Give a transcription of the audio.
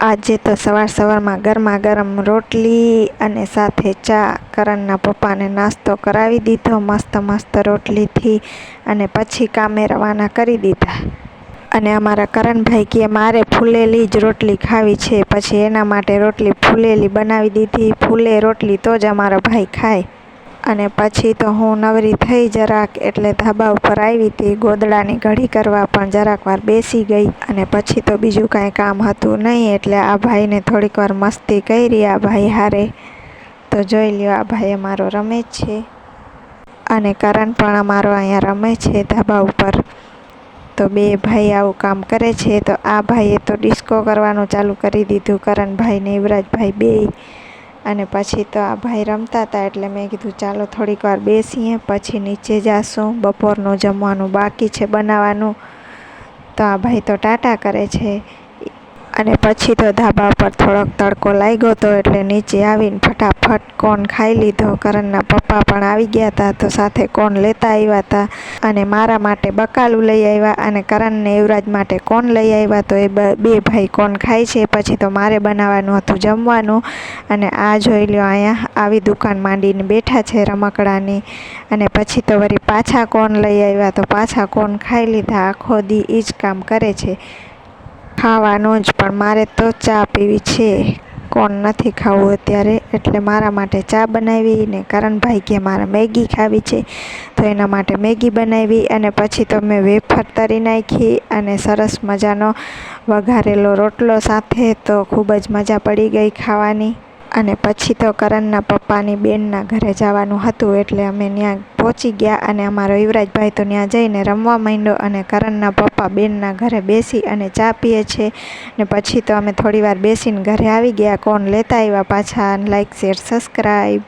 આજે તો સવાર સવારમાં ગરમા ગરમ રોટલી અને સાથે ચા કરણના પપ્પાને નાસ્તો કરાવી દીધો, મસ્ત મસ્ત રોટલીથી અને પછી કામે રવાના કરી દીધા. અને અમારા કરણભાઈ કે મારે ફૂલેલી જ રોટલી ખાવી છે, પછી એના માટે રોટલી ફૂલેલી બનાવી દીધી. ફૂલે રોટલી તો જ અમારો ભાઈ ખાય. અને પછી તો હું નવરી થઈ જરાક એટલે ધાબા ઉપર આવી હતી. ગોદડાની ઘડી કરવા પણ જરાક વાર બેસી ગઈ અને પછી તો બીજું કાંઈ કામ હતું નહીં એટલે આ ભાઈને થોડીક વાર મસ્તી કરી, આ ભાઈ હારે. તો જોઈ લ્યો, આ ભાઈ અમારો રમે છે. અને કરણ પણ અમારો અહીંયા રમે છે ધાબા ઉપર. તો બે ભાઈ આવું કામ કરે છે. તો આ ભાઈએ તો ડિસ્કો કરવાનું ચાલુ કરી દીધું. કરણભાઈ ને યુવરાજભાઈ બેય અને પછી તો આ ભાઈ રમતા હતા એટલે મેં કીધું ચાલો થોડીક વાર બેસીએ, પછી નીચે જાશું. બપોરનું જમવાનું બાકી છે બનાવવાનું. તો આ ભાઈ તો ટાટા કરે છે. અને પછી તો ધાબા પર થોડોક તડકો લાગ્યો હતો એટલે નીચે આવીને ફટાફટ કોન ખાઈ લીધો. કરણના પપ્પા પણ આવી ગયા હતા તો સાથે કોન લેતા આવ્યા હતા અને મારા માટે બકાલું લઈ આવ્યા અને કરણને યુવરાજ માટે કોન લઈ આવ્યા તો એ બે ભાઈ કોન ખાય છે. પછી તો મારે બનાવવાનું હતું જમવાનું અને આ જોઈ લ્યો અહીંયા આવી દુકાન માંડીને બેઠા છે રમકડાની અને પછી તો વળી પાછા કોન લઈ આવ્યા તો પાછા કોન ખાઈ લીધા. આખો દી એ જ કામ કરે છે. ખાવાનું જ, પણ મારે તો ચા પીવી છે. કોણ નથી ખાવું અત્યારે, એટલે મારા માટે ચા બનાવી ને કરણભાઈ કે મારે મેગી ખાવી છે, તો એના માટે મેગી બનાવી અને પછી તો મેં વેફર તરી નાખી અને સરસ મજાનો વઘારેલો રોટલો સાથે, તો ખૂબ જ મજા પડી ગઈ ખાવાની. અને પછી તો કરણના પપ્પાની બેનના ઘરે જવાનું હતું એટલે અમે ત્યાં પહોંચી ગયા અને અમારો યુવરાજભાઈ તો ત્યાં જઈને રમવા માંડ્યો અને કરણના પપ્પા બેનના ઘરે બેસી અને ચા પીએ છે. ને પછી તો અમે થોડીવાર બેસીને ઘરે આવી ગયા. કોણ લેતા આવ્યા પાછા? Like share subscribe